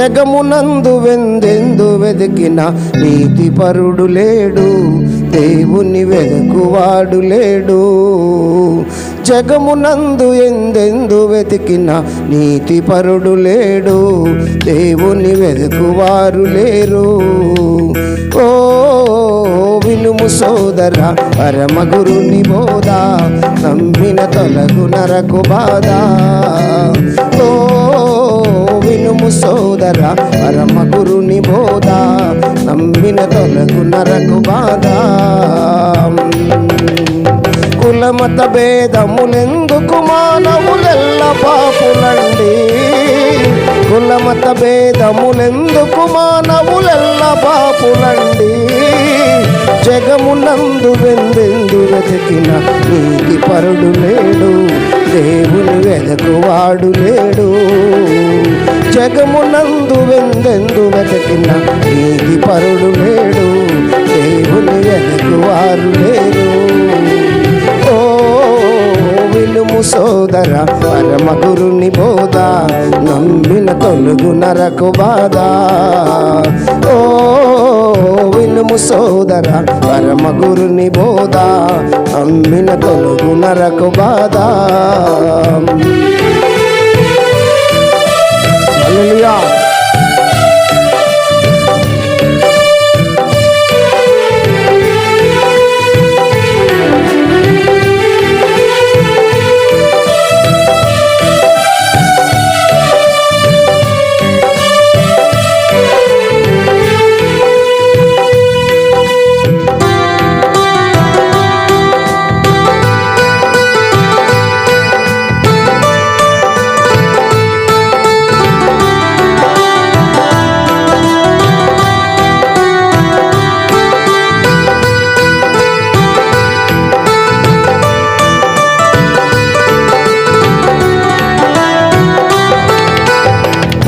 జగమునందు వెందెందు వెతికిన నీతి పరుడు లేడు దేవుని వెదకువాడు లేడు. జగమునందు ఎందెందు వెతికిన నీతి పరుడు లేడు దేవుని వెదకువారు లేరు. ఓ విలుము సోదర పరమ గురుని బోధ నమ్మిన తొలగు నరకు బాధ. సోదర పరమ గురుని బోధ నమ్మిన తొలగు నరకు బాధ. కులమత భేదములెందుకు మానవులెల్ల పాపులండి. కులమత భేదములెందుకు మానవులెల్ల పాపులండి. జగమునందు వెందెందు వెతికిన నీతి పరుడు లేడు దేవుని వెదకువాడు లేడు. జగమునందు వెందెందు వెతికిన నీతి పరుడు లేడు దేవుని వెదకువారు లేరు. ఓ విలుము సోదర పరమ గురుని బోధ నమ్మిన తొలుగు నరకు బాధ. ఓ వినుము సోదర పరమ గురుని బోధ నమ్మిన తొలుగు నరకు బాధ.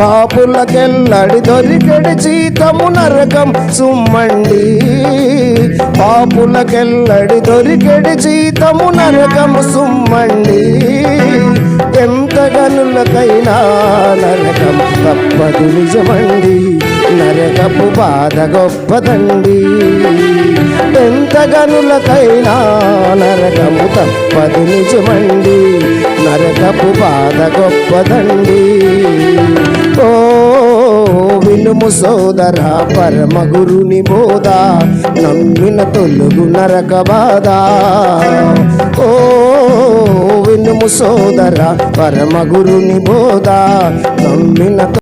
పాపులకెల్లడి దొరికెడి జీతము నరకం సుమ్మండి. పాపులకెల్లడి దొరికెడి జీతము నరకం సుమ్మండి. ఎంత గనులకైనా నరకం తప్పదు నిజమండి. నరకపు బాధ గొప్పదండి. ఎంత గనులకైనా నరకము తప్పదు నిజమండి. నరకపు బాధ గొప్పదండి ఓ వినుము సోదర పరమ గురుని బోధ నమ్మిన తొలుగు నరక బాధ. ఓ వినుము సోదర పరమ గురుని బోధ నమ్మిన